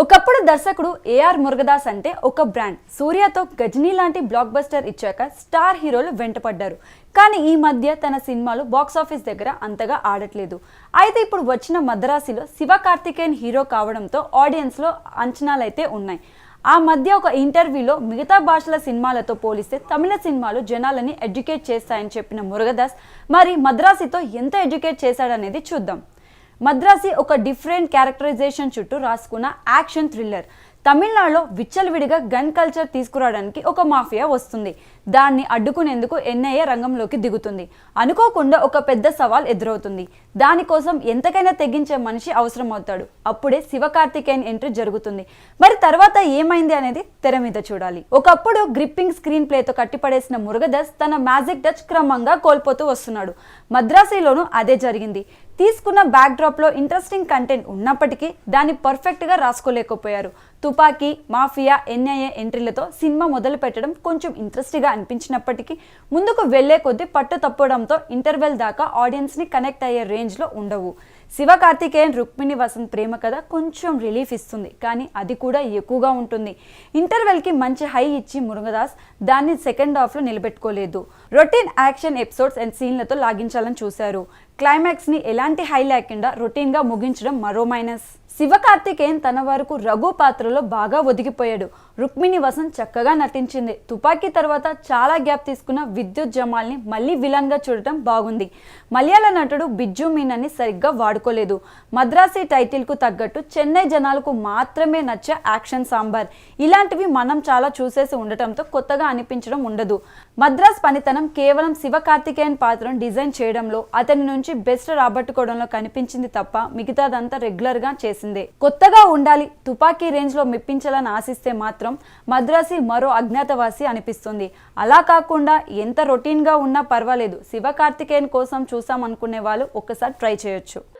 ఒకప్పుడు దర్శకుడు ఏఆర్ మురుగదాస్ అంటే ఒక బ్రాండ్. సూర్యతో గజనీ లాంటి బ్లాక్ బస్టర్ ఇచ్చాక స్టార్ హీరోలు వెంటపడ్డారు. కానీ ఈ మధ్య తన సినిమాలు బాక్స్ ఆఫీస్ దగ్గర అంతగా ఆడట్లేదు. అయితే ఇప్పుడు వచ్చిన మద్రాసిలో శివ కార్తికేయన్ హీరో కావడంతో ఆడియన్స్లో అంచనాలైతే ఉన్నాయి. ఆ మధ్య ఒక ఇంటర్వ్యూలో మిగతా భాషల సినిమాలతో పోలిస్తే తమిళ సినిమాలు జనాలని ఎడ్యుకేట్ చేస్తాయని చెప్పిన మురుగదాస్ మరి మద్రాసితో ఎంత ఎడ్యుకేట్ చేశాడనేది చూద్దాం. మద్రాసి ఒక డిఫరెంట్ క్యారెక్టరైజేషన్ చుట్టూ రాసుకున్న యాక్షన్ థ్రిల్లర్. తమిళనాడులో విచ్చలవిడిగా గన్ కల్చర్ తీసుకురావడానికి ఒక మాఫియా వస్తుంది. దాన్ని అడ్డుకునేందుకు ఎన్ఐఏ రంగంలోకి దిగుతుంది. అనుకోకుండా ఒక పెద్ద సవాల్ ఎదురవుతుంది. దానికోసం ఎంతకైనా తెగించే మనిషి అవసరం అవుతాడు అప్పుడే శివకార్తికేయన్ ఎంట్రీ జరుగుతుంది. మరి తర్వాత ఏమైంది అనేది తెర మీద చూడాలి. ఒకప్పుడు గ్రిప్పింగ్ స్క్రీన్ ప్లేతో కట్టిపడేసిన మురుగదాస్ తన మ్యాజిక్ టచ్ క్రమంగా కోల్పోతూ వస్తున్నాడు. మద్రాసీలోనూ అదే జరిగింది. తీసుకున్న బ్యాక్డ్రాప్లో ఇంట్రెస్టింగ్ కంటెంట్ ఉన్నప్పటికీ దాన్ని పర్ఫెక్ట్గా రాసుకోలేకపోయారు. తుపాకీ మాఫియా ఎన్ఐఏ ఎంట్రీలతో సినిమా మొదలు పెట్టడం కొంచెం ఇంట్రెస్ట్గా అనిపించినప్పటికీ ముందుకు వెళ్ళే కొద్దీ పట్టు తప్పడంతో ఇంటర్వెల్ దాకా ఆడియన్స్ని కనెక్ట్ అయ్యే రేంజ్లో ఉండవు. శివ కార్తికేయన్ రుక్మిణి వసంత్ ప్రేమ కథ కొంచెం రిలీఫ్ ఇస్తుంది. కానీ అది కూడా ఎక్కువగా ఉంటుంది. ఇంటర్వెల్కి మంచి హై ఇచ్చి మురుగదాస్ దాన్ని సెకండ్ హాఫ్లో నిలబెట్టుకోలేదు. రొటీన్ యాక్షన్ ఎపిసోడ్స్ అండ్ సీన్లతో లాగించాలని చూశారు. క్లైమాక్స్ని ఎలాంటి హై లేకుండా రొటీన్గా ముగించడం మరో మైనస్ శివకార్తికేయన్ తన వరకు రఘు పాత్రలో బాగా ఒదిగిపోయాడు. రుక్మిణి వసంత్ చక్కగా నటించింది. తుపాకీ తర్వాత చాలా గ్యాప్ తీసుకున్న విద్యుత్ జమాల్ని మళ్ళీ విలన్గా చూడటం బాగుంది. మలయాళ నటుడు బిజ్జు మీనన్ని సరిగ్గా వాడుకోలేదు. మద్రాసీ టైటిల్కు తగ్గట్టు చెన్నై జనాలకు మాత్రమే నచ్చే యాక్షన్ సాంబార్. ఇలాంటివి మనం చాలా చూసేసి ఉండటంతో కొత్తగా అనిపించడం ఉండదు. మద్రాస్ పనితనం కేవలం శివకార్తికేయన్ పాత్రను డిజైన్ చేయడంలో అతని నుంచి బెస్ట్ రాబట్టుకోవడంలో కనిపించింది తప్ప మిగతాదంతా రెగ్యులర్గా చేసిందే కొత్తగా ఉండాలి తుపాకీ రేంజ్లో మెప్పించాలని ఆశిస్తే మాత్రం మద్రాసి మరో అజ్ఞాతవాసి అనిపిస్తుంది. అలా కాకుండా ఎంత రొటీన్గా ఉన్నా పర్వాలేదు. శివకార్తికేయన్ కోసం చూసాం అనుకునే వాళ్ళు ఒక్కసారి ట్రై చేయొచ్చు.